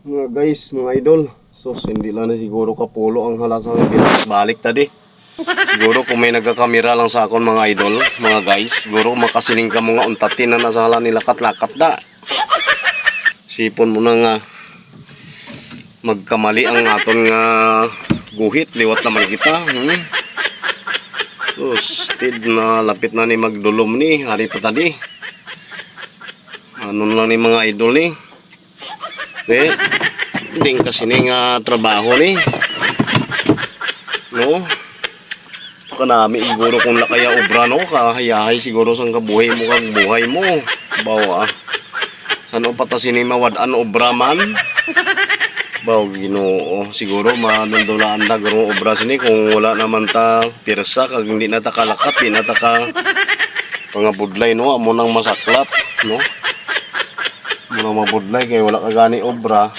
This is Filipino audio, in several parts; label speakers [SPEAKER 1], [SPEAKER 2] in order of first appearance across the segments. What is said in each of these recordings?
[SPEAKER 1] Mga guys, mga idol. So, hindi lang na siguro kapulo ang halasang balik tadi. Siguro kung may nagkakamera lang sa akon mga idol, mga guys, siguro makasiling ka mga untatin na nasa hala ni lakat-lakat da. Sipon mo na nga magkamali ang aton nga guhit, liwat naman kita. Hmm? So, stead na lapit na ni magdulom ni, hari pa tadi. Ano lang ni mga idol ni. Eh, hindi kasi ni nga trabaho ni. No? Kanami siguro kung nakaya obra no, kahayahay siguro sang kabuhay mo kang buhay mo. Bawa. Saan o patasin ni mawadan obra man? Baw ginoo siguro manundulaan na garo obra sini kung wala naman ta pirsa kag hindi na ta kalakat, di na ta ka pangabudlay no, amo nang masaklap, no? Muna mabudlay kay wala ka gani obra.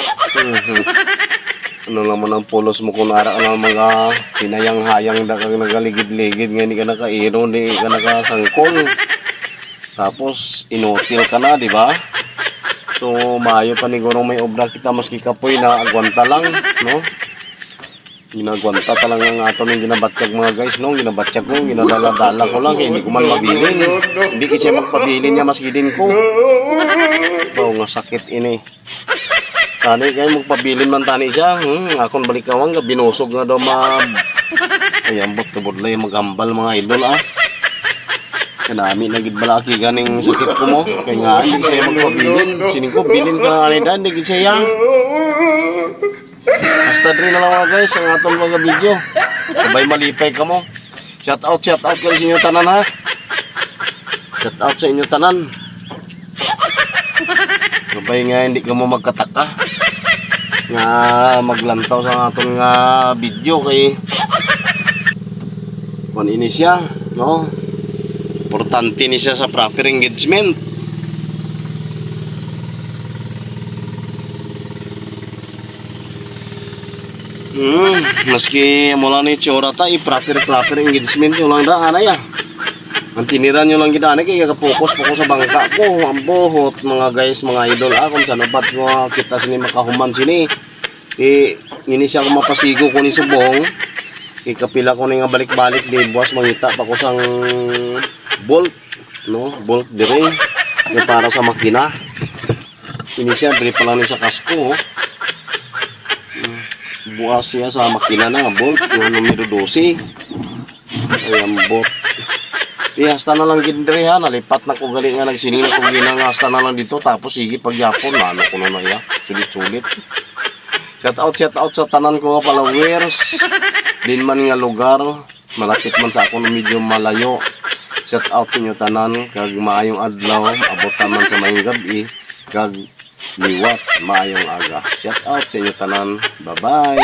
[SPEAKER 1] Ano naman ang pulos mo kung ara ka lang mga hinayang-hayang da kang nagaligid-ligid nga hindi ka nakairo, hindi ka nakasangkol. Tapos inutil ka na, di ba? So maayo pa ni guro may obra kita maski kapoy na agwanta lang, no? Ginagwanta ta lang ang ato ng ginabatsyag mga guys, no? Ginabatsyag ko, ginadala-dala ko lang, kaya hindi ko man mabilin. Hindi kasi magpabilin niya maski din ko. Baw nga sakit ini. Tani kay magpabilin man tani siya. Hmm, akon balik kawang nga binusog nga daw ma Ay ambot to budlay magambal mga idol ah. Kanami na gid balaki ganing sakit ko mo. Kay nga hindi siya magpabilin. Sining ko bilin ka lang ani dan di siya. Basta dre na lang guys ang atong mga video. Sabay malipay ka mo. Shout out, shout out kayo sa inyo tanan ha. Shout out sa inyo tanan. Sabay nga hindi ka mo magkataka nga maglantaw sa aton nga video kay kung ini siya no? Importante ni siya sa proper engagement? Hmm, maski mula ni tsura ta, i-proper proper engagement yung lang daan ay ah. Ang tiniran nyo lang gidaan kaya kapokus po ko sa bangka ko. Ang buhot mga guys, mga idol ah, kung saan ba't mo kita sini makahuman sini. Eh, ini siya ko mapasigo ko ni subong. Eh, kapila ko ni nga balik-balik di buwas mangita pa ko sang bolt, no? Bolt dire. Yung para sa makina. Ini siya, dire pa lang ni sa kasko. oh. Buwas siya sa makina na bolt, yung numero 12. Ay, ang bolt. Di hasta na lang gindre ha, nalipat na ko gali nga nagsiling na ko ginang hasta na lang dito tapos sige pagyapon na ano ko na na ya, sulit-sulit. Shout out, shout out sa tanan ko nga followers. Din man nga lugar, malapit man sa ako medyo malayo. Shout out sa inyo tanan, kag maayong adlaw, abot man sa mayong gabi, kag liwat, maayong aga. Shout out sa inyo tanan, bye-bye.